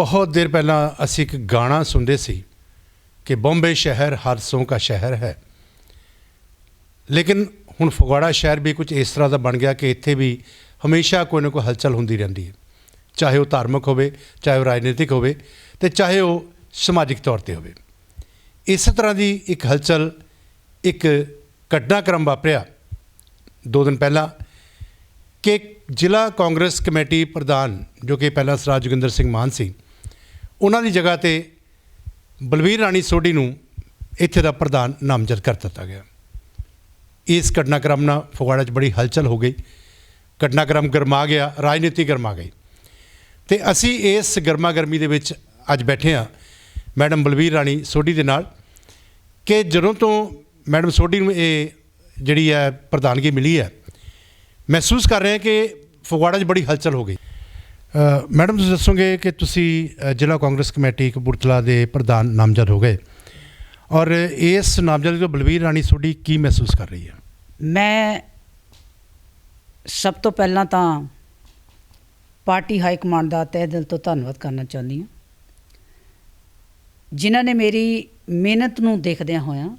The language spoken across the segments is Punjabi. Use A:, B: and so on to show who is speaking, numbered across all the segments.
A: ਬਹੁਤ ਦੇਰ ਪਹਿਲਾਂ ਅਸੀਂ ਇੱਕ ਗਾਣਾ ਸੁਣਦੇ ਸੀ ਕਿ ਬੰਬੇ ਸ਼ਹਿਰ ਹਾਦਸੋਂ ਦਾ ਸ਼ਹਿਰ ਹੈ। ਲੇਕਿਨ ਹੁਣ ਫਗਵਾੜਾ ਸ਼ਹਿਰ ਵੀ ਕੁਝ ਇਸ ਤਰ੍ਹਾਂ ਦਾ ਬਣ ਗਿਆ ਕਿ ਇੱਥੇ ਵੀ ਹਮੇਸ਼ਾ ਕੋਈ ਨਾ ਕੋਈ ਹਲਚਲ ਹੁੰਦੀ ਰਹਿੰਦੀ ਹੈ। ਚਾਹੇ ਉਹ ਧਾਰਮਿਕ ਹੋਵੇ, ਚਾਹੇ ਉਹ ਰਾਜਨੀਤਿਕ ਹੋਵੇ ਤੇ ਚਾਹੇ ਉਹ ਸਮਾਜਿਕ ਤੌਰ ਤੇ ਹੋਵੇ। ਇਸ ਤਰ੍ਹਾਂ ਦੀ ਇੱਕ ਹਲਚਲ, ਇੱਕ ਘਟਨਾਕ੍ਰਮ ਵਾਪਰਿਆ ਦੋ ਦਿਨ ਪਹਿਲਾਂ ਕਿ ਜ਼ਿਲ੍ਹਾ ਕਾਂਗਰਸ ਕਮੇਟੀ ਪ੍ਰਧਾਨ, ਜੋ ਕਿ ਪਹਿਲਾਂ ਸਰਦਾਰ ਜੋਗਿੰਦਰ ਸਿੰਘ ਮਾਨ ਸੀ ਉਹਨਾਂ ਦੀ ਜਗ੍ਹਾ ਤੇ ਬਲਵੀਰ ਰਾਣੀ ਸੋਢੀ ਨੂੰ ਇੱਥੇ ਦਾ ਪ੍ਰਧਾਨ ਨਾਮਜ਼ਦ ਕਰ ਦਿੱਤਾ ਗਿਆ। ਇਸ ਘਟਨਾਕ੍ਰਮ ਨਾਲ ਫਗਵਾੜਾ 'ਚ ਬੜੀ ਹਲਚਲ ਹੋ ਗਈ। ਘਟਨਾਕ੍ਰਮ ਗਰਮਾ ਗਿਆ, ਰਾਜਨੀਤੀ ਗਰਮਾ ਗਈ। ਤੇ ਅਸੀਂ ਇਸ ਗਰਮਾ ਗਰਮੀ ਦੇ ਵਿੱਚ ਅੱਜ ਬੈਠੇ ਹਾਂ ਮੈਡਮ ਬਲਵੀਰ ਰਾਣੀ ਸੋਢੀ ਦੇ ਨਾਲ ਕਿ ਜਦੋਂ ਤੋਂ ਮੈਡਮ ਸੋਢੀ ਨੂੰ ਇਹ ਜਿਹੜੀ ਹੈ ਪ੍ਰਧਾਨਗੀ ਮਿਲੀ ਹੈ, ਮਹਿਸੂਸ ਕਰ ਰਹੇ ਹਾਂ ਕਿ ਫਗਵਾੜਾ 'ਚ ਬੜੀ ਹਲਚਲ ਹੋ ਗਈ। ਮੈਡਮ, ਤੁਸੀਂ ਦੱਸੋਗੇ ਕਿ ਤੁਸੀਂ ਜ਼ਿਲ੍ਹਾ ਕਾਂਗਰਸ ਕਮੇਟੀ ਕਪੂਰਥਲਾ ਦੇ ਪ੍ਰਧਾਨ ਨਾਮਜ਼ਦ ਹੋ ਗਏ ਔਰ ਇਸ ਨਾਮਜ਼ਦ ਤੋਂ ਬਲਵੀਰ ਰਾਣੀ ਸੋਢੀ ਕੀ ਮਹਿਸੂਸ ਕਰ ਰਹੀ ਹੈ?
B: ਮੈਂ ਸਭ ਤੋਂ ਪਹਿਲਾਂ ਤਾਂ ਪਾਰਟੀ ਹਾਈ ਕਮਾਂਡ ਦਾ ਤਹਿ ਦਿਲ ਤੋਂ ਧੰਨਵਾਦ ਕਰਨਾ ਚਾਹੁੰਦੀ ਹਾਂ। ਜਿਨ੍ਹਾਂ ਨੇ ਮੇਰੀ ਮਿਹਨਤ ਨੂੰ ਦੇਖਦਿਆਂ ਹੋਇਆਂ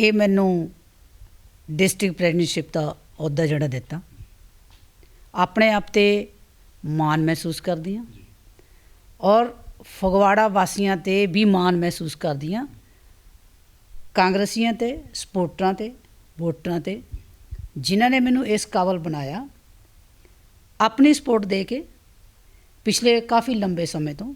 B: ਇਹ ਮੈਨੂੰ ਡਿਸਟ੍ਰਿਕਟ ਪ੍ਰੈਜ਼ੀਡੈਂਟਸ਼ਿਪ ਦਾ ਅਹੁਦਾ ਜਿਹੜਾ ਦਿੱਤਾ। ਆਪਣੇ ਆਪ ਤੇ ਮਾਣ ਮਹਿਸੂਸ ਕਰਦੀ ਹਾਂ ਔਰ ਫਗਵਾੜਾ ਵਾਸੀਆਂ ਤੇ ਵੀ ਮਾਣ ਮਹਿਸੂਸ ਕਰਦੀ ਹਾਂ ਕਾਂਗਰਸੀਆਂ ਤੇ ਸਪੋਰਟਰਾਂ ਤੇ ਵੋਟਰਾਂ ਤੇ ਜਿਨ੍ਹਾਂ ਨੇ ਮੈਨੂੰ ਇਸ ਕਾਬਲ ਬਣਾਇਆ ਆਪਣੀ ਸਪੋਰਟ ਦੇ ਕੇ ਪਿਛਲੇ ਕਾਫੀ ਲੰਬੇ ਸਮੇਂ ਤੋਂ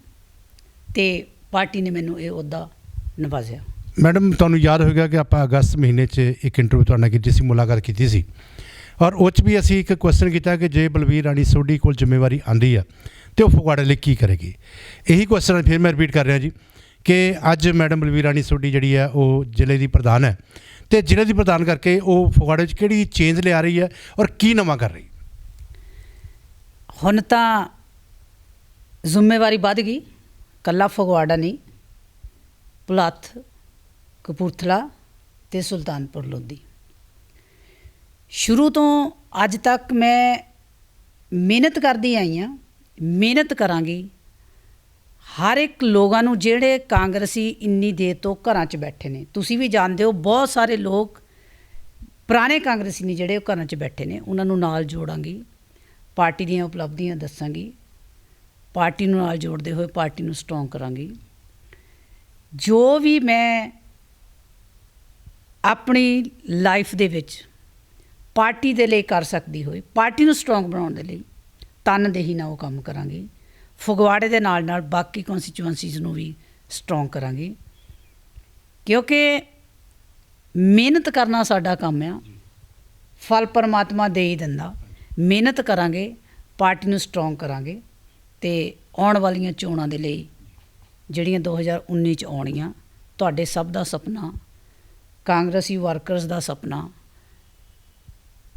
B: ਤੇ ਪਾਰਟੀ ਨੇ ਮੈਨੂੰ ਇਹ ਅਹੁਦਾ ਨਿਭਾਜ਼ਿਆ।
A: ਮੈਡਮ ਤੁਹਾਨੂੰ ਯਾਦ ਹੋਵੇਗਾ ਕਿ ਆਪਾਂ ਅਗਸਤ ਮਹੀਨੇ 'ਚ ਇੱਕ ਇੰਟਰਵਿਊ ਤੁਹਾਡੇ ਨਾਲ ਕੀਤੀ ਸੀ ਮੁਲਾਕਾਤ ਕੀਤੀ ਸੀ। ਔਰ ਉਹ 'ਚ ਵੀ ਅਸੀਂ ਇੱਕ ਕੁਐਸਚਨ ਕੀਤਾ ਕਿ ਜੇ ਬਲਵੀਰ ਰਾਣੀ ਸੋਢੀ ਕੋਲ ਜ਼ਿੰਮੇਵਾਰੀ ਆਂਦੀ ਆ, ਤੇ ਉਹ ਫਗਵਾੜੇ ਲਈ ਕੀ ਕਰੇਗੀ? ਇਹੀ ਕੁਐਸਚਨ ਫਿਰ ਮੈਂ ਰਿਪੀਟ ਕਰ ਰਿਹਾ ਜੀ ਕਿ ਅੱਜ ਮੈਡਮ ਬਲਵੀਰ ਰਾਣੀ ਸੋਢੀ ਜਿਹੜੀ ਹੈ ਉਹ ਜ਼ਿਲ੍ਹੇ ਦੀ ਪ੍ਰਧਾਨ ਹੈ। ਤੇ ਜ਼ਿਲ੍ਹੇ ਦੀ ਪ੍ਰਧਾਨ ਕਰਕੇ ਉਹ ਫਗਵਾੜੇ 'ਚ ਕਿਹੜੀ ਚੇਂਜ ਲਿਆ ਰਹੀ ਹੈ ਔਰ ਕੀ ਨਵਾਂ ਕਰ ਰਹੀ?
B: ਹੁਣ ਤਾਂ ਜ਼ਿੰਮੇਵਾਰੀ ਵੱਧ ਗਈ। ਕੱਲਾ ਫਗਵਾੜਾ ਨਹੀਂ। ਪੁਲੱਥ ਕਪੂਰਥਲਾ ਤੇ ਸੁਲਤਾਨਪੁਰ ਲੋਧੀ। ਸ਼ੁਰੂ ਤੋਂ ਅੱਜ ਤੱਕ ਮੈਂ ਮਿਹਨਤ ਕਰਦੀ ਆਈ ਹਾਂ, ਮਿਹਨਤ ਕਰਾਂਗੀ। ਹਰ ਇੱਕ ਲੋਕਾਂ ਨੂੰ ਜਿਹੜੇ ਕਾਂਗਰਸੀ ਇੰਨੀ ਦੇਰ ਤੋਂ ਘਰਾਂ 'ਚ ਬੈਠੇ ਨੇ, ਤੁਸੀਂ ਵੀ ਜਾਣਦੇ ਹੋ ਬਹੁਤ ਸਾਰੇ ਲੋਕ ਪੁਰਾਣੇ ਕਾਂਗਰਸੀ ਨੇ ਜਿਹੜੇ ਉਹ ਘਰਾਂ 'ਚ ਬੈਠੇ ਨੇ, ਉਹਨਾਂ ਨੂੰ ਨਾਲ ਜੋੜਾਂਗੀ, ਪਾਰਟੀ ਦੀਆਂ ਉਪਲਬਧੀਆਂ ਦੱਸਾਂਗੀ, ਪਾਰਟੀ ਨੂੰ ਨਾਲ ਜੋੜਦੇ ਹੋਏ ਪਾਰਟੀ ਨੂੰ ਸਟਰੋਂਗ ਕਰਾਂਗੀ। ਜੋ ਵੀ ਮੈਂ ਆਪਣੀ ਲਾਈਫ ਦੇ ਵਿੱਚ ਪਾਰਟੀ ਦੇ ਲਈ ਕਰ ਸਕਦੀ ਹੋਈ ਪਾਰਟੀ ਨੂੰ ਸਟਰੋਂਗ ਬਣਾਉਣ ਦੇ ਲਈ ਤਨਦੇਹੀ ਨਾਲ ਉਹ ਕੰਮ ਕਰਾਂਗੀ। ਫਗਵਾੜੇ ਦੇ ਨਾਲ ਨਾਲ ਬਾਕੀ ਕਨਸਟੀਚੁਐਂਸੀਜ਼ ਨੂੰ ਵੀ ਸਟਰੋਂਗ ਕਰਾਂਗੀ। ਕਿਉਂਕਿ ਮਿਹਨਤ ਕਰਨਾ ਸਾਡਾ ਕੰਮ ਆ। ਫਲ ਪਰਮਾਤਮਾ ਦੇ ਹੀ ਦਿੰਦਾ। ਮਿਹਨਤ ਕਰਾਂਗੇ ਪਾਰਟੀ ਨੂੰ ਸਟਰੋਂਗ ਕਰਾਂਗੇ ਤੇ ਆਉਣ ਵਾਲੀਆਂ ਚੋਣਾਂ ਦੇ ਲਈ ਜਿਹੜੀਆਂ 2019 ਚ ਆਉਣੀਆਂ ਤੁਹਾਡੇ ਸਭ ਦਾ ਸੁਪਨਾ ਕਾਂਗਰਸੀ ਵਰਕਰਸ ਦਾ ਸੁਪਨਾ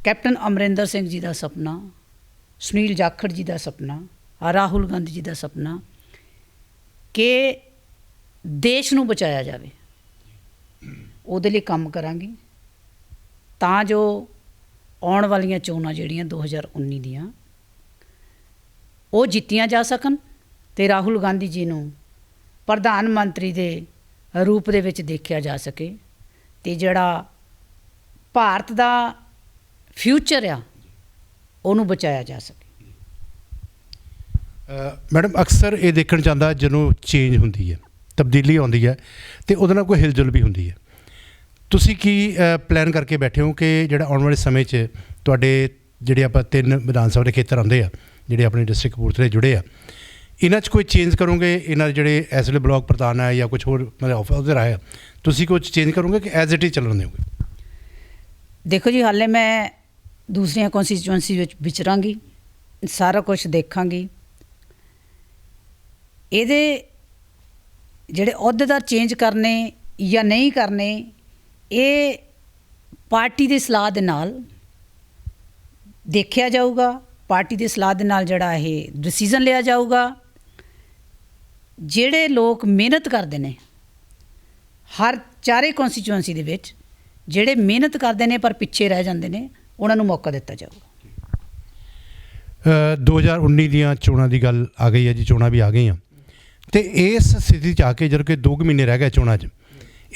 B: ਕੈਪਟਨ ਅਮਰਿੰਦਰ ਸਿੰਘ ਜੀ ਦਾ ਸੁਪਨਾ, ਸੁਨੀਲ ਜਾਖੜ ਜੀ ਦਾ ਸੁਪਨਾ, ਰਾਹੁਲ ਗਾਂਧੀ ਜੀ ਦਾ ਸੁਪਨਾ ਕਿ ਦੇਸ਼ ਨੂੰ ਬਚਾਇਆ ਜਾਵੇ। ਉਹਦੇ ਲਈ ਕੰਮ ਕਰਾਂਗੇ। ਤਾਂ ਜੋ ਆਉਣ ਵਾਲੀਆਂ ਚੋਣਾਂ ਜਿਹੜੀਆਂ 2019 ਦੀਆਂ, ਉਹ ਜਿੱਤੀਆਂ ਜਾ ਸਕਣ ਤੇ ਰਾਹੁਲ ਗਾਂਧੀ ਜੀ ਨੂੰ ਪ੍ਰਧਾਨ ਮੰਤਰੀ ਦੇ ਰੂਪ ਦੇ ਵਿੱਚ ਦੇਖਿਆ ਜਾ ਸਕੇ ਤੇ ਜਿਹੜਾ ਭਾਰਤ ਦਾ ਫਿਊਚਰ ਆ ਉਹਨੂੰ ਬਚਾਇਆ ਜਾ ਸਕੇ।
A: ਮੈਡਮ ਅਕਸਰ ਇਹ ਦੇਖਣ ਜਾਂਦਾ ਜਦੋਂ ਚੇਂਜ ਹੁੰਦੀ ਹੈ ਤਬਦੀਲੀ ਆਉਂਦੀ ਹੈ ਤੇ ਉਹਦੇ ਨਾਲ ਕੋਈ ਹਿਲਜੁਲ ਵੀ ਹੁੰਦੀ ਹੈ। ਤੁਸੀਂ ਕੀ ਪਲਾਨ ਕਰਕੇ ਬੈਠੇ ਹੋ ਕਿ ਜਿਹੜਾ ਆਉਣ ਵਾਲੇ ਸਮੇਂ 'ਚ ਤੁਹਾਡੇ ਜਿਹੜੇ ਆਪਾਂ ਤਿੰਨ ਵਿਧਾਨ ਸਭਾ ਦੇ ਖੇਤਰ ਆਉਂਦੇ ਆ ਜਿਹੜੇ ਆਪਣੇ ਡਿਸਟ੍ਰਿਕਟ ਕਪੂਰਥਲੇ ਜੁੜੇ ਆ ਇਹਨਾਂ 'ਚ ਕੋਈ ਚੇਂਜ ਕਰੋਗੇ? ਇਹਨਾਂ ਦੇ ਜਿਹੜੇ ਇਸ ਵੇਲੇ ਬਲਾਕ ਪ੍ਰਧਾਨ ਹੈ ਜਾਂ ਕੁਝ ਹੋਰ ਮਤਲਬ ਅਹੁਦੇ ਰਾਏ ਆ ਤੁਸੀਂ ਕੁਝ ਚੇਂਜ ਕਰੋਗੇ ਕਿ ਐਜ਼ ਇਟ ਇਜ਼ ਚੱਲਣ ਦਿਓਗੇ?
B: ਦੇਖੋ ਜੀ ਹਾਲੇ ਮੈਂ ਦੂਸਰੀਆਂ ਕਨਸਟੀਚੁਐਂਸੀ ਵਿੱਚ ਵਿਚਰਾਂਗੀ, ਸਾਰਾ ਕੁਝ ਦੇਖਾਂਗੀ। ਇਹਦੇ ਜਿਹੜੇ ਅਹੁਦੇਦਾਰ ਚੇਂਜ ਕਰਨੇ ਜਾਂ ਨਹੀਂ ਕਰਨੇ, ਇਹ ਪਾਰਟੀ ਦੀ ਸਲਾਹ ਦੇ ਨਾਲ ਦੇਖਿਆ ਜਾਊਗਾ। ਪਾਰਟੀ ਦੀ ਸਲਾਹ ਦੇ ਨਾਲ ਜਿਹੜਾ ਇਹ ਡਿਸੀਜਨ ਲਿਆ ਜਾਊਗਾ। ਜਿਹੜੇ ਲੋਕ ਮਿਹਨਤ ਕਰਦੇ ਨੇ, ਹਰ ਚਾਰੇ ਕਨਸਟੀਚੁਐਂਸੀ ਦੇ ਵਿੱਚ ਜਿਹੜੇ ਮਿਹਨਤ ਕਰਦੇ ਨੇ ਪਰ ਪਿੱਛੇ ਰਹਿ ਜਾਂਦੇ ਨੇ ਉਹਨਾਂ ਨੂੰ ਮੌਕਾ ਦਿੱਤਾ ਜਾਊਗਾ
A: ਅ, 2019 ਦੀਆਂ ਚੋਣਾਂ ਦੀ ਗੱਲ ਆ ਗਈ ਹੈ ਜੀ ਚੋਣਾਂ ਵੀ ਆ ਗਈਆਂ। ਤੇ ਇਸ ਸਥਿਤੀ 'ਚ ਆ ਕੇ ਜਦੋਂ ਕਿ 2 ਮਹੀਨੇ ਰਹਿ ਗਏ ਚੋਣਾਂ 'ਚ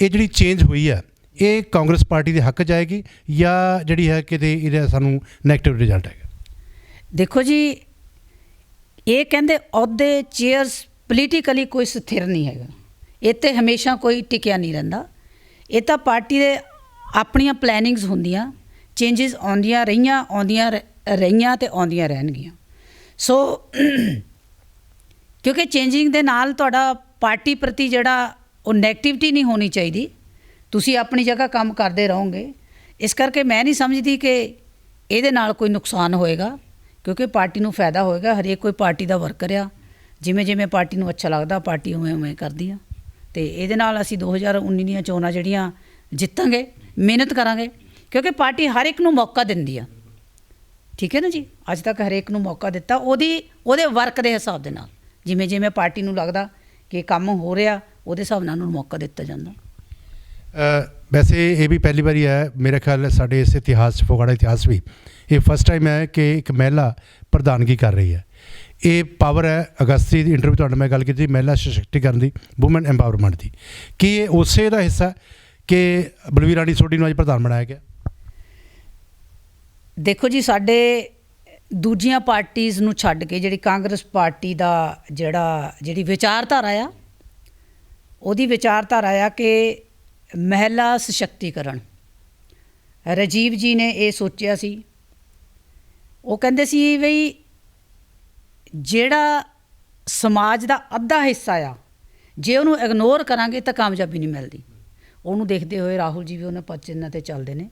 A: ਇਹ ਜਿਹੜੀ ਚੇਂਜ ਹੋਈ ਹੈ ਇਹ ਕਾਂਗਰਸ ਪਾਰਟੀ ਦੇ ਹੱਕ 'ਚ ਆਏਗੀ ਜਾਂ ਜਿਹੜੀ ਹੈ ਕਿਤੇ ਇਹਦਾ ਸਾਨੂੰ ਨੈਗੇਟਿਵ ਰਿਜ਼ਲਟ ਆਏਗਾ
B: ਦੇਖੋ ਜੀ ਇਹ ਕਹਿੰਦੇ ਅਹੁਦੇ ਚੇਅਰਸ ਪੋਲੀਟੀਕਲੀ ਕੋਈ ਸਥਿਰ ਨਹੀਂ ਹੈਗਾ। ਇਹ ਤੇ ਹਮੇਸ਼ਾ ਕੋਈ ਟਿਕਿਆ ਨਹੀਂ ਰਹਿੰਦਾ। ਇਹ ਤਾਂ ਪਾਰਟੀ ਦੇ ਆਪਣੀਆਂ ਪਲੈਨਿੰਗਸ ਹੁੰਦੀਆਂ। ਚੇਂਜਸ ਆਉਂਦੀਆਂ ਰਹੀਆਂ, ਆਉਂਦੀਆਂ ਰ- ਰਹੀਆਂ ਤੇ ਆਉਂਦੀਆਂ ਰਹਿਣਗੀਆਂ। ਸੋ ਕਿਉਂਕਿ ਚੇਂਜਿੰਗ ਦੇ ਨਾਲ ਤੁਹਾਡਾ ਪਾਰਟੀ ਪ੍ਰਤੀ ਜਿਹੜਾ ਉਹ 네ਗੇਟਿਵਿਟੀ ਨਹੀਂ ਹੋਣੀ ਚਾਹੀਦੀ। ਤੁਸੀਂ ਆਪਣੀ ਜਗ੍ਹਾ ਕੰਮ ਕਰਦੇ ਰਹੋਗੇ। ਇਸ ਕਰਕੇ ਮੈਂ ਨਹੀਂ ਸਮਝਦੀ ਕਿ ਇਹਦੇ ਨਾਲ ਕੋਈ ਨੁਕਸਾਨ ਹੋਏਗਾ, ਕਿਉਂਕਿ ਪਾਰਟੀ ਨੂੰ ਫਾਇਦਾ ਹੋਏਗਾ, ਹਰੇਕ ਕੋਈ ਪਾਰਟੀ ਦਾ ਵਰਕਰ ਆ। ਜਿਵੇਂ ਜਿਵੇਂ ਪਾਰਟੀ ਨੂੰ ਅੱਛਾ ਲੱਗਦਾ ਪਾਰਟੀ ਉਵੇਂ ਉਵੇਂ ਕਰਦੀ ਆ। ਤੇ ਇਹਦੇ ਨਾਲ ਅਸੀਂ 2019 ਦੀਆਂ ਚੋਣਾਂ ਜਿਹੜੀਆਂ ਜਿੱਤਾਂਗੇ, ਮਿਹਨਤ ਕਰਾਂਗੇ। ਕਿਉਂਕਿ ਪਾਰਟੀ ਹਰ ਇੱਕ ਨੂੰ ਮੌਕਾ ਦਿੰਦੀ ਆ। ਠੀਕ ਹੈ ਨਾ ਜੀ? ਅੱਜ ਤੱਕ ਹਰੇਕ ਨੂੰ ਮੌਕਾ ਦਿੱਤਾ ਉਹਦੀ ਉਹਦੇ ਵਰਕ ਦੇ ਹਿਸਾਬ ਦੇ ਨਾਲ। ਜਿਵੇਂ ਜਿਵੇਂ ਪਾਰਟੀ ਨੂੰ ਲੱਗਦਾ ਕਿ ਕੰਮ ਹੋ ਰਿਹਾ ਉਹਦੇ ਹਿਸਾਬ ਨਾਲ ਉਹਨੂੰ ਮੌਕਾ ਦਿੱਤਾ ਜਾਂਦਾ।
A: ਵੈਸੇ ਇਹ ਵੀ ਪਹਿਲੀ ਵਾਰੀ ਹੈ ਮੇਰੇ ਖਿਆਲ ਸਾਡੇ ਇਸ ਇਤਿਹਾਸ 'ਚ, ਫਗਵਾੜਾ ਇਤਿਹਾਸ ਵੀ। ਇਹ ਫਸਟ ਟਾਈਮ ਹੈ ਕਿ ਇੱਕ ਮਹਿਲਾ ਪ੍ਰਧਾਨਗੀ ਕਰ ਰਹੀ ਹੈ। ਇਹ ਪਾਵਰ ਹੈ ਅਗਸਤੀ ਦੀ ਇੰਟਰਵਿਊ ਤੁਹਾਡੇ ਨਾਲ ਮੈਂ ਗੱਲ ਕੀਤੀ ਮਹਿਲਾ ਸਸ਼ਕਤੀਕਰਨ ਦੀ ਔਮਨ ਐਮਪਾਵਰਮੈਂਟ ਦੀ। ਕੀ ਇਹ ਉਸੇ ਦਾ ਹਿੱਸਾ ਕਿ ਬਲਵੀਰ ਰਾਣੀ ਸੋਢੀ ਨੂੰ ਅੱਜ ਪ੍ਰਧਾਨ ਬਣਾਇਆ ਗਿਆ?
B: ਦੇਖੋ ਜੀ, ਸਾਡੇ ਦੂਜੀਆਂ ਪਾਰਟੀਆਂ ਨੂੰ ਛੱਡ ਕੇ ਜਿਹੜੀ ਕਾਂਗਰਸ ਪਾਰਟੀ ਦਾ ਜਿਹੜਾ, ਜਿਹੜੀ ਵਿਚਾਰਧਾਰਾ ਆ, ਉਹਦੀ ਵਿਚਾਰਧਾਰਾ ਆ ਕਿ ਮਹਿਲਾ ਸਸ਼ਕਤੀਕਰਨ। ਰਾਜੀਵ ਜੀ ਨੇ ਇਹ ਸੋਚਿਆ ਸੀ। ਉਹ ਕਹਿੰਦੇ ਸੀ ਵੀ ਜਿਹੜਾ ਸਮਾਜ ਦਾ ਅੱਧਾ ਹਿੱਸਾ ਆ, ਜੇ ਉਹਨੂੰ ਇਗਨੋਰ ਕਰਾਂਗੇ ਤਾਂ ਕਾਮਯਾਬੀ ਨਹੀਂ ਮਿਲਦੀ। ਉਹਨੂੰ ਦੇਖਦੇ ਹੋਏ ਰਾਹੁਲ ਜੀ ਵੀ ਉਹਨਾਂ ਪਦ ਤੇ ਚੱਲਦੇ ਨੇ।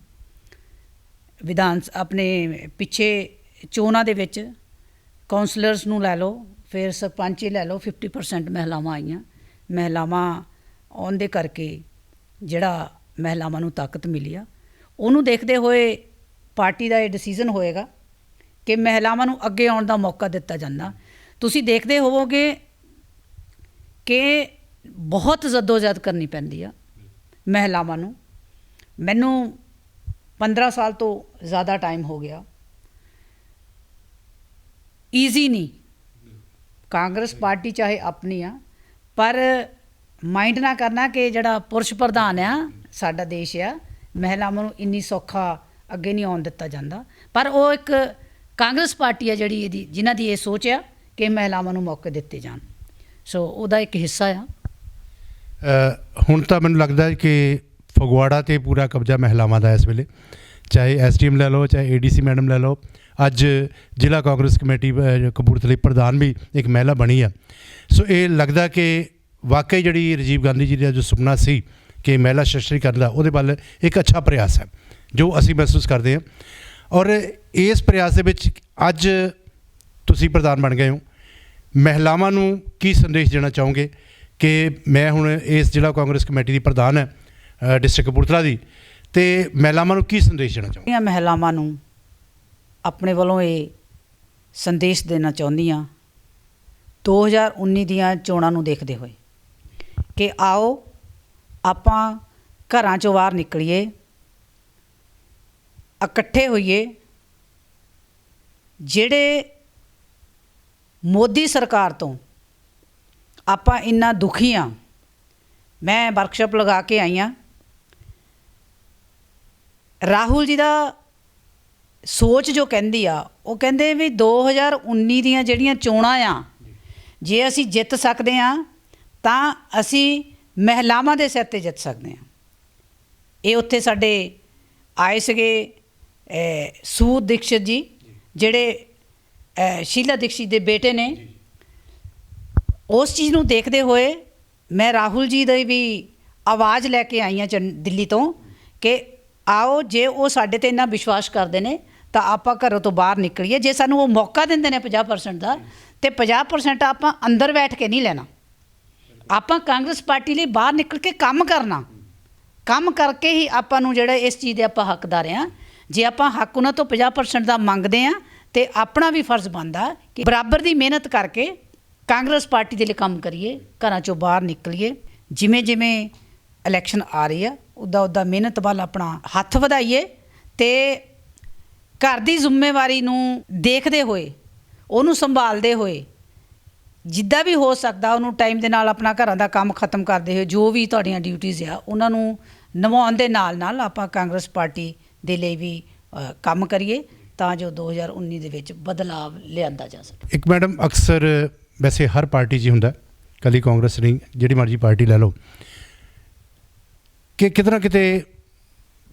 B: ਵਿਧਾਨ ਸ- ਆਪਣੇ ਪਿੱਛੇ ਚੋਣਾਂ ਦੇ ਵਿੱਚ ਕਾਉਂਸਲਰਸ ਨੂੰ ਲੈ ਲਓ, ਫਿਰ ਸਰਪੰਚ ਹੀ ਲੈ ਲਓ 50% ਮਹਿਲਾਵਾਂ ਆਈਆਂ। ਮਹਿਲਾਵਾਂ ਆਉਣ ਦੇ ਕਰਕੇ ਜਿਹੜਾ ਮਹਿਲਾਵਾਂ ਨੂੰ ਤਾਕਤ ਮਿਲੀ ਆ। ਉਹਨੂੰ ਦੇਖਦੇ ਹੋਏ ਪਾਰਟੀ ਦਾ ਇਹ ਡਿਸੀਜਨ ਹੋਏਗਾ ਕਿ ਮਹਿਲਾਵਾਂ ਨੂੰ ਅੱਗੇ ਆਉਣ ਦਾ ਮੌਕਾ ਦਿੱਤਾ ਜਾਂਦਾ। ਤੁਸੀਂ ਦੇਖਦੇ ਹੋਵੋਗੇ ਕਿ ਬਹੁਤ ਜ਼ੱਦੋ-ਜਹਿਦ ਕਰਨੀ ਪੈਂਦੀ ਆ ਮਹਿਲਾਵਾਂ ਨੂੰ। ਮੈਨੂੰ 15 ਸਾਲ ਤੋਂ ਜ਼ਿਆਦਾ ਟਾਈਮ ਹੋ ਗਿਆ। ਈਜ਼ੀ ਨਹੀਂ। ਕਾਂਗਰਸ ਪਾਰਟੀ ਚਾਹੇ ਆਪਣੀ ਆ, ਪਰ ਮਾਈਂਡ ਨਾ ਕਰਨਾ ਕਿ ਜਿਹੜਾ ਪੁਰਸ਼ ਪ੍ਰਧਾਨ ਆ, ਸਾਡਾ ਦੇਸ਼ ਆ, ਮਹਿਲਾਵਾਂ ਨੂੰ ਇੰਨੀ ਸੌਖਾ ਅੱਗੇ ਨਹੀਂ ਆਉਣ ਦਿੱਤਾ ਜਾਂਦਾ। ਪਰ ਉਹ ਇੱਕ ਕਾਂਗਰਸ ਪਾਰਟੀ ਆ ਜਿਹੜੀ ਇਹਦੀ, ਜਿਨ੍ਹਾਂ ਦੀ ਇਹ ਸੋਚ ਆ ਕਿ ਮਹਿਲਾਵਾਂ ਨੂੰ ਮੌਕੇ ਦਿੱਤੇ ਜਾਣ। ਸੋ ਉਹਦਾ ਇੱਕ ਹਿੱਸਾ ਆ।
A: ਹੁਣ ਤਾਂ ਮੈਨੂੰ ਲੱਗਦਾ ਹੈ ਕਿ ਫਗਵਾੜਾ ਤੇ ਪੂਰਾ ਕਬਜ਼ਾ ਮਹਿਲਾਵਾਂ ਦਾ ਇਸ ਵੇਲੇ। ਚਾਹੇ ਐਸਡੀਐਮ ਲੈ ਲਓ ਚਾਹੇ ਏਡੀਸੀ ਮੈਡਮ ਲੈ ਲਓ। ਅੱਜ ਜ਼ਿਲ੍ਹਾ ਕਾਂਗਰਸ ਕਮੇਟੀ ਅ, ਕਪੂਰਥਲੇ ਪ੍ਰਧਾਨ ਵੀ ਇੱਕ ਮਹਿਲਾ ਬਣੀ ਆ। ਸੋ ਇਹ ਲੱਗਦਾ ਕਿ ਵਾਕਈ ਜਿਹੜੀ ਰਾਜੀਵ ਗਾਂਧੀ ਜੀ ਦਾ ਜੋ ਸੁਪਨਾ ਸੀ ਕਿ ਮਹਿਲਾ ਸਸ਼ਕਤੀਕਰਨ ਦਾ ਉਹਦੇ ਵੱਲ ਇੱਕ ਅੱਛਾ ਪ੍ਰਯਾਸ ਹੈ ਜੋ ਅਸੀਂ ਮਹਿਸੂਸ ਕਰਦੇ ਹਾਂ। ਔਰ ਇਸ ਪ੍ਰਯਾਸ ਦੇ ਵਿੱਚ ਅੱਜ ਤੁਸੀਂ ਪ੍ਰਧਾਨ ਬਣ ਗਏ ਹੋ। ਮਹਿਲਾਵਾਂ ਨੂੰ ਕੀ ਸੰਦੇਸ਼ ਦੇਣਾ ਚਾਹੋਗੇ ਕਿ ਮੈਂ ਹੁਣ ਇਸ ਜ਼ਿਲ੍ਹਾ ਕਾਂਗਰਸ ਕਮੇਟੀ ਦੀ ਪ੍ਰਧਾਨ ਹੈ ਡਿਸਟ੍ਰਿਕਟ ਕਪੂਰਥਲਾ ਦੀ। ਤੇ ਮਹਿਲਾਵਾਂ ਨੂੰ ਕੀ ਸੰਦੇਸ਼ ਦੇਣਾ ਚਾਹੋਗੇ?
B: ਸਾਰੀਆਂ ਮਹਿਲਾਵਾਂ ਨੂੰ ਆਪਣੇ ਵੱਲੋਂ ਇਹ ਸੰਦੇਸ਼ ਦੇਣਾ ਚਾਹੁੰਦੀ ਹਾਂ 2019 ਦੀਆਂ ਚੋਣਾਂ ਨੂੰ ਦੇਖਦੇ ਹੋਏ ਕਿ ਆਓ ਆਪਾਂ ਘਰਾਂ ਚੋਂ ਬਾਹਰ ਨਿਕਲੀਏ, ਇਕੱਠੇ ਹੋਈਏ, ਜਿਹੜੇ ਮੋਦੀ ਸਰਕਾਰ ਤੋਂ ਆਪਾਂ ਇੰਨਾ ਦੁਖੀ ਆ ਮੈਂ ਵਰਕਸ਼ਾਪ ਲਗਾ ਕੇ ਆਈ ਹਾਂ ਰਾਹੁਲ ਜੀ ਦਾ ਸੋਚ ਜੋ ਕਹਿੰਦੀ ਆ ਉਹ ਕਹਿੰਦੇ ਵੀ 2019 ਦੀਆਂ ਜਿਹੜੀਆਂ ਚੋਣਾਂ ਆ ਜੇ ਅਸੀਂ ਜਿੱਤ ਸਕਦੇ ਆ ਤਾਂ ਅਸੀਂ ਮਹਿਲਾਵਾਂ ਦੇ ਸਿਰ ਤੇ ਜਿੱਤ ਸਕਦੇ ਆ ਇਹ ਉੱਥੇ ਸਾਡੇ ਆਏ ਸੀਗੇ ਸੂਦ ਦੀਕਸ਼ਿਤ ਜੀ ਜਿਹੜੇ ਸ਼ੀਲਾ ਦੀਕਸ਼ਿਤ ਦੇ ਬੇਟੇ ਨੇ। ਉਸ ਚੀਜ਼ ਨੂੰ ਦੇਖਦੇ ਹੋਏ ਮੈਂ ਰਾਹੁਲ ਜੀ ਦੀ ਵੀ ਆਵਾਜ਼ ਲੈ ਕੇ ਆਈ ਚੰਡ- ਦਿੱਲੀ ਤੋਂ ਕਿ ਆਓ, ਜੇ ਉਹ ਸਾਡੇ ਤੇ ਇੰਨਾ ਵਿਸ਼ਵਾਸ ਕਰਦੇ ਨੇ, ਤਾਂ ਆਪਾਂ ਘਰੋਂ ਤੋਂ ਬਾਹਰ ਨਿਕਲੀਏ। ਜੇ ਸਾਨੂੰ ਉਹ ਮੌਕਾ ਦਿੰਦੇ ਨੇ 50% ਦਾ, ਤੇ 50% ਆਪਾਂ ਅੰਦਰ ਬੈਠ ਕੇ ਨਹੀਂ ਲੈਣਾ। ਆਪਾਂ ਕਾਂਗਰਸ ਪਾਰਟੀ ਲਈ ਬਾਹਰ ਨਿਕਲ ਕੇ ਕੰਮ ਕਰਨਾ। ਕੰਮ ਕਰਕੇ ਹੀ ਆਪਾਂ ਨੂੰ ਜਿਹੜਾ ਇਸ ਚੀਜ਼ ਦੇ ਆਪਾਂ ਹੱਕਦਾਰ ਆ ਜੇ ਆਪਾਂ ਹੱਕ ਉਹਨਾਂ ਤੋਂ 50% ਦਾ ਮੰਗਦੇ ਆ ਤੇ ਆਪਣਾ ਵੀ ਫਰਜ਼ ਬਣਦਾ ਕਿ ਬਰਾਬਰ ਦੀ ਮਿਹਨਤ ਕਰਕੇ ਕਾਂਗਰਸ ਪਾਰਟੀ ਦੇ ਲਈ ਕੰਮ ਕਰੀਏ, ਘਰਾਂ ਚੋਂ ਬਾਹਰ ਨਿਕਲੀਏ। ਜਿਵੇਂ ਜਿਵੇਂ ਇਲੈਕਸ਼ਨ ਆ ਰਹੀ ਆ ਉੱਦਾਂ ਉੱਦਾਂ ਮਿਹਨਤ ਵੱਲ ਆਪਣਾ ਹੱਥ ਵਧਾਈਏ ਤੇ ਘਰ ਦੀ ਜ਼ਿੰਮੇਵਾਰੀ ਨੂੰ ਦੇਖਦੇ ਹੋਏ, ਉਹਨੂੰ ਸੰਭਾਲਦੇ ਹੋਏ, ਜਿੱਦਾਂ ਵੀ ਹੋ ਸਕਦਾ ਉਹਨੂੰ ਟਾਈਮ ਦੇ ਨਾਲ ਆਪਣਾ ਘਰਾਂ ਦਾ ਕੰਮ ਖਤਮ ਕਰਦੇ ਹੋਏ, ਜੋ ਵੀ ਤੁਹਾਡੀਆਂ ਡਿਊਟੀਆਂ ਆ, ਉਹਨਾਂ ਨੂੰ ਨਿਭਾਉਣ ਦੇ ਨਾਲ ਨਾਲ ਆਪਾਂ ਕਾਂਗਰਸ ਪਾਰਟੀ ਦੇ ਲਈ ਵੀ ਕੰਮ ਕਰੀਏ ਤਾਂ ਜੋ 2019 ਦੇ ਵਿੱਚ ਬਦਲਾਵ ਲਿਆਂਦਾ ਜਾ ਸਕੇ।
A: ਇੱਕ ਮੈਡਮ, ਅਕਸਰ ਵੈਸੇ ਹਰ ਪਾਰਟੀ 'ਚ ਹੀ ਹੁੰਦਾ, ਕੱਲੀ ਕਾਂਗਰਸ ਨਹੀਂ, ਜਿਹੜੀ ਮਰਜ਼ੀ ਪਾਰਟੀ ਲੈ ਲਓ। ਕਿ ਕਿਤੇ ਨਾ ਕਿਤੇ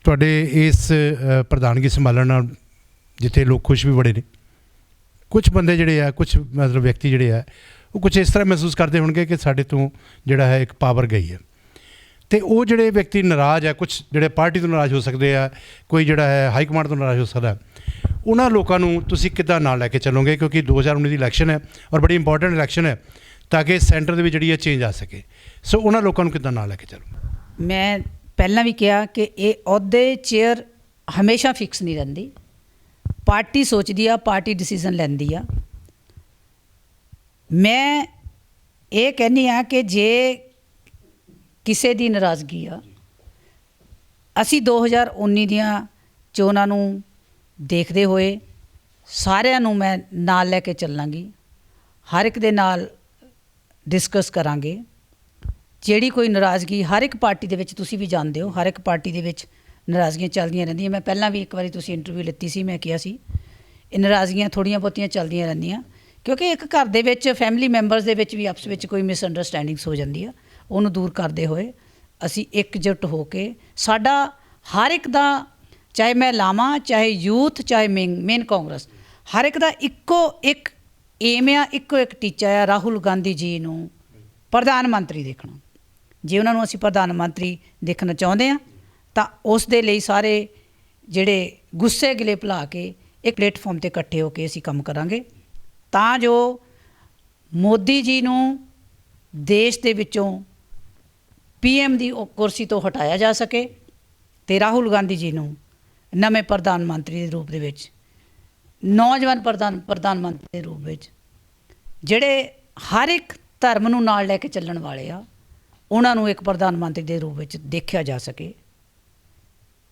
A: ਤੁਹਾਡੇ ਇਸ ਪ੍ਰਧਾਨਗੀ ਸੰਭਾਲਣ ਨਾਲ ਜਿੱਥੇ ਲੋਕ ਖੁਸ਼ ਵੀ ਬੜੇ ਨੇ। ਕੁਝ ਬੰਦੇ ਜਿਹੜੇ ਆ ਕੁਝ ਮਤਲਬ ਵਿਅਕਤੀ ਜਿਹੜੇ ਆ, ਉਹ ਕੁਝ ਇਸ ਤਰ੍ਹਾਂ ਮਹਿਸੂਸ ਕਰਦੇ ਹੋਣਗੇ ਕਿ ਸਾਡੇ ਤੋਂ ਜਿਹੜਾ ਹੈ ਇੱਕ ਪਾਵਰ ਗਈ ਹੈ। ਤੇ ਉਹ ਜਿਹੜੇ ਵਿਅਕਤੀ ਨਾਰਾਜ਼ ਆ ਕੁਝ ਜਿਹੜੇ ਪਾਰਟੀ ਤੋਂ ਨਾਰਾਜ਼ ਹੋ ਸਕਦੇ ਆ, ਕੋਈ ਜਿਹੜਾ ਹੈ ਹਾਈ ਕਮਾਂਡ ਤੋਂ ਨਾਰਾਜ਼ ਹੋ ਸਕਦਾ, ਉਹਨਾਂ ਲੋਕਾਂ ਨੂੰ ਤੁਸੀਂ ਕਿੱਦਾਂ ਨਾਲ ਲੈ ਕੇ ਚੱਲੋਗੇ? ਕਿਉਂਕਿ 2019 ਦੀ ਇਲੈਕਸ਼ਨ ਹੈ ਔਰ ਬੜੀ ਇੰਪੋਰਟੈਂਟ ਇਲੈਕਸ਼ਨ ਹੈ, ਤਾਂ ਕਿ ਸੈਂਟਰ ਦੇ ਵਿੱਚ ਜਿਹੜੀ ਹੈ ਚੇਂਜ ਆ ਸਕੇ। ਸੋ ਉਹਨਾਂ ਲੋਕਾਂ ਨੂੰ ਕਿੱਦਾਂ ਨਾਲ ਲੈ ਕੇ ਚੱਲੋ
B: ਮੈਂ ਪਹਿਲਾਂ ਵੀ ਕਿਹਾ ਕਿ ਇਹ ਅਹੁਦੇ ਚੇਅਰ ਹਮੇਸ਼ਾ ਫਿਕਸ ਨਹੀਂ ਰਹਿੰਦੀ। ਪਾਰਟੀ ਸੋਚਦੀ ਆ, ਪਾਰਟੀ ਡਿਸੀਜਨ ਲੈਂਦੀ ਆ। ਮੈਂ ਇਹ ਕਹਿੰਨੀ ਆ ਕਿ ਜੇ ਕਿਸੇ ਦੀ ਨਾਰਾਜ਼ਗੀ ਆ, ਅਸੀਂ 2019 ਦੀਆਂ ਚੋਣਾਂ ਨੂੰ ਦੇਖਦੇ ਹੋਏ ਸਾਰਿਆਂ ਨੂੰ ਮੈਂ ਨਾਲ ਲੈ ਕੇ ਚੱਲਾਂਗੀ। ਹਰ ਇੱਕ ਦੇ ਨਾਲ ਡਿਸਕਸ ਕਰਾਂਗੇ। ਜਿਹੜੀ ਕੋਈ ਨਾਰਾਜ਼ਗੀ ਹਰ ਇੱਕ ਪਾਰਟੀ ਦੇ ਵਿੱਚ ਤੁਸੀਂ ਵੀ ਜਾਣਦੇ ਹੋ, ਹਰ ਇੱਕ ਪਾਰਟੀ ਦੇ ਵਿੱਚ ਨਾਰਾਜ਼ਗੀਆਂ ਚੱਲਦੀਆਂ ਰਹਿੰਦੀਆਂ। ਮੈਂ ਪਹਿਲਾਂ ਵੀ ਇੱਕ ਵਾਰੀ ਤੁਸੀਂ ਇੰਟਰਵਿਊ ਲਿੱਤੀ ਸੀ, ਮੈਂ ਕਿਹਾ ਸੀ, ਇਹ ਨਾਰਾਜ਼ਗੀਆਂ ਥੋੜੀਆਂ ਬਹੁਤੀਆਂ ਚੱਲਦੀਆਂ ਰਹਿੰਦੀਆਂ, ਕਿਉਂਕਿ ਇੱਕ ਘਰ ਦੇ ਵਿੱਚ ਫੈਮਿਲੀ ਮੈਂਬਰਸ ਦੇ ਵਿੱਚ ਵੀ ਆਪਸ ਵਿੱਚ ਕੋਈ ਮਿਸਅੰਡਰਸਟੈਂਡਿੰਗਸ ਹੋ ਜਾਂਦੀ ਆ, ਉਹਨੂੰ ਦੂਰ ਕਰਦੇ ਹੋਏ ਅਸੀਂ ਇਕਜੁੱਟ ਹੋ ਕੇ ਸਾਡਾ ਹਰ ਇੱਕ ਦਾ, ਚਾਹੇ ਮੈਂ ਲਾਵਾਂ, ਚਾਹੇ ਯੂਥ, ਚਾਹੇ ਮੇਨ ਮੇਨ ਕਾਂਗਰਸ, ਹਰ ਇੱਕ ਦਾ ਇੱਕੋ ਇੱਕ ਏਮ ਆ, ਇੱਕੋ ਇੱਕ ਟੀਚਾ ਆ, ਰਾਹੁਲ ਗਾਂਧੀ ਜੀ ਨੂੰ ਪ੍ਰਧਾਨ ਮੰਤਰੀ ਦੇਖਣਾ। ਜੇ ਉਹਨਾਂ ਨੂੰ ਅਸੀਂ ਪ੍ਰਧਾਨ ਮੰਤਰੀ ਦੇਖਣਾ ਚਾਹੁੰਦੇ ਆ ਤਾਂ ਉਸ ਦੇ ਲਈ ਸਾਰੇ ਜਿਹੜੇ ਗੁੱਸੇ ਗਿਲੇ ਭੁਲਾ ਕੇ ਇੱਕ ਪਲੇਟਫਾਰਮ ਤੇ ਇਕੱਠੇ ਹੋ ਕੇ ਅਸੀਂ ਕੰਮ ਕਰਾਂਗੇ। ਤਾਂ ਜੋ ਮੋਦੀ ਜੀ ਨੂੰ ਦੇਸ਼ ਦੇ ਵਿੱਚੋਂ ਪੀਐਮ ਦੀ ਉਹ ਕੁਰਸੀ ਤੋਂ ਹਟਾਇਆ ਜਾ ਸਕੇ ਤੇ ਰਾਹੁਲ ਗਾਂਧੀ ਜੀ ਨੂੰ ਨਵੇਂ ਪ੍ਰਧਾਨ ਮੰਤਰੀ ਦੇ ਰੂਪ ਦੇ ਵਿੱਚ, ਨੌਜਵਾਨ ਪ੍ਰਧਾਨ ਪ੍ਰਧਾਨ ਮੰਤਰੀ ਦੇ ਰੂਪ ਵਿੱਚ, ਜਿਹੜੇ ਹਰ ਇੱਕ ਧਰਮ ਨੂੰ ਨਾਲ ਲੈ ਕੇ ਚੱਲਣ ਵਾਲੇ ਆ ਉਹਨਾਂ ਨੂੰ ਇੱਕ ਪ੍ਰਧਾਨ ਮੰਤਰੀ ਦੇ ਰੂਪ ਵਿੱਚ ਦੇਖਿਆ ਜਾ ਸਕੇ।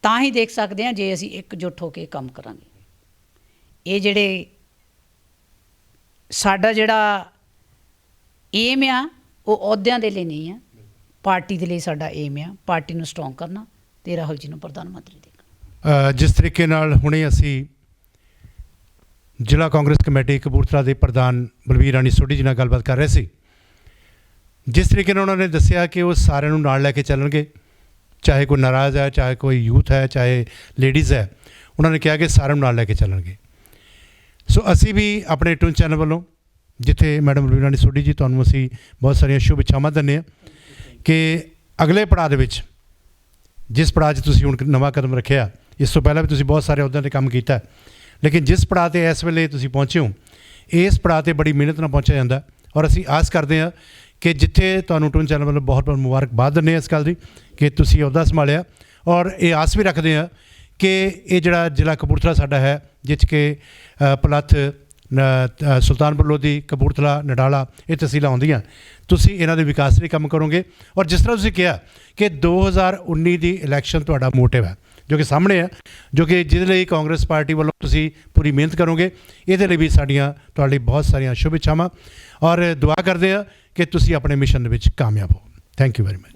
B: ਤਾਂ ਹੀ ਦੇਖ ਸਕਦੇ ਹਾਂ ਜੇ ਅਸੀਂ ਇਕਜੁੱਟ ਹੋ ਕੇ ਕੰਮ ਕਰਾਂਗੇ। ਇਹ ਜਿਹੜੇ ਸਾਡਾ ਜਿਹੜਾ ਏਮ ਆ, ਉਹ ਅਹੁਦਿਆਂ ਦੇ ਲਈ ਨਹੀਂ ਆ। ਪਾਰਟੀ ਦੇ ਲਈ ਸਾਡਾ ਏਮ ਆ। ਪਾਰਟੀ ਨੂੰ ਸਟਰੋਂਗ ਕਰਨਾ ਤੇ ਰਾਹੁਲ ਜੀ ਨੂੰ ਪ੍ਰਧਾਨ ਮੰਤਰੀ ਦੇਖਣਾ।
A: ਜਿਸ ਤਰੀਕੇ ਨਾਲ ਹੁਣੇ ਅਸੀਂ ਜ਼ਿਲ੍ਹਾ ਕਾਂਗਰਸ ਕਮੇਟੀ ਕਪੂਰਥਲਾ ਦੇ ਪ੍ਰਧਾਨ ਬਲਵੀਰ ਰਾਣੀ ਸੋਢੀ ਜੀ ਨਾਲ ਗੱਲਬਾਤ ਕਰ ਰਹੇ ਸੀ ਜਿਸ ਤਰੀਕੇ ਨਾਲ ਉਹਨਾਂ ਨੇ ਦੱਸਿਆ ਕਿ ਉਹ ਸਾਰਿਆਂ ਨੂੰ ਨਾਲ ਲੈ ਕੇ ਚੱਲਣਗੇ, ਚਾਹੇ ਕੋਈ ਨਾਰਾਜ਼ ਹੈ, ਚਾਹੇ ਕੋਈ ਯੂਥ ਹੈ, ਚਾਹੇ ਲੇਡੀਜ਼ ਹੈ, ਉਹਨਾਂ ਨੇ ਕਿਹਾ ਕਿ ਸਾਰਿਆਂ ਨੂੰ ਨਾਲ ਲੈ ਕੇ ਚੱਲਣਗੇ। ਸੋ ਅਸੀਂ ਵੀ ਆਪਣੇ ਟੂਨ ਚੈਨਲ ਵੱਲੋਂ, ਜਿੱਥੇ ਮੈਡਮ ਬਲਵੀਰ ਰਾਣੀ ਸੋਢੀ ਜੀ, ਤੁਹਾਨੂੰ ਅਸੀਂ ਬਹੁਤ ਸਾਰੀਆਂ ਸ਼ੁਭ ਇੱਛਾਵਾਂ ਦਿੰਦੇ ਹਾਂ, ਕਿ ਅਗਲੇ ਪੜਾਅ ਦੇ ਵਿੱਚ, ਜਿਸ ਪੜਾਅ 'ਚ ਤੁਸੀਂ ਹੁਣ ਨਵਾਂ ਕਦਮ ਰੱਖਿਆ, ਇਸ ਤੋਂ ਪਹਿਲਾਂ ਵੀ ਤੁਸੀਂ ਬਹੁਤ ਸਾਰੇ ਅਹੁਦਿਆਂ ਤੇ ਕੰਮ ਕੀਤਾ ਲੇਕਿਨ ਜਿਸ ਪੜਾਅ ਤੇ ਇਸ ਵੇਲੇ ਤੁਸੀਂ ਪਹੁੰਚੇ ਹੋ, ਇਸ ਪੜਾਅ ਤੇ ਬੜੀ ਮਿਹਨਤ ਨਾਲ ਪਹੁੰਚਿਆ ਜਾਂਦਾ ਔਰ ਅਸੀਂ ਆਸ ਕਰਦੇ ਹਾਂ ਕਿ ਜਿੱਥੇ ਤੁਹਾਨੂੰ ਟੂਨ ਚੈਨਲ ਵੱਲੋਂ ਬਹੁਤ ਬਹੁਤ ਮੁਬਾਰਕਬਾਦ ਦਿੰਦੇ ਹਾਂ ਇਸ ਗੱਲ ਦੀ ਕਿ ਤੁਸੀਂ ਅਹੁਦਾ ਸੰਭਾਲਿਆ। ਔਰ ਇਹ ਆਸ ਵੀ ਰੱਖਦੇ ਹਾਂ ਕਿ ਇਹ ਜਿਹੜਾ ਜ਼ਿਲ੍ਹਾ ਕਪੂਰਥਲਾ ਸਾਡਾ ਹੈ ਜਿਸ 'ਚ ਕਿ ਪਲੱਥ, ਨ- ਸੁਲਤਾਨਪੁਰ ਲੋਧੀ, ਕਪੂਰਥਲਾ, ਨਡਾਲਾ, ਇਹ ਤਹਿਸੀਲਾਂ ਆਉਂਦੀਆਂ। ਤੁਸੀਂ ਇਹਨਾਂ ਦੇ ਵਿਕਾਸ ਲਈ ਕੰਮ ਕਰੋਗੇ। ਔਰ ਜਿਸ ਤਰ੍ਹਾਂ ਤੁਸੀਂ ਕਿਹਾ ਕਿ 2019 ਦੀ ਇਲੈਕਸ਼ਨ ਤੁਹਾਡਾ ਮੋਟਿਵ ਹੈ, ਜੋ ਕਿ ਸਾਹਮਣੇ ਹੈ, ਜੋ ਕਿ ਜਿਹਦੇ ਲਈ ਕਾਂਗਰਸ ਪਾਰਟੀ ਵੱਲੋਂ ਤੁਸੀਂ ਪੂਰੀ ਮਿਹਨਤ ਕਰੋਗੇ, ਇਹਦੇ ਲਈ ਵੀ ਸਾਡੀਆਂ ਤੁਹਾਡੇ ਲਈ ਬਹੁਤ ਸਾਰੀਆਂ ਸ਼ੁਭ ਇੱਛਾਵਾਂ ਔਰ ਦੁਆ ਕਰਦੇ ਹਾਂ ਕਿ ਤੁਸੀਂ ਆਪਣੇ ਮਿਸ਼ਨ ਦੇ ਵਿੱਚ ਕਾਮਯਾਬ ਹੋ। Thank you very much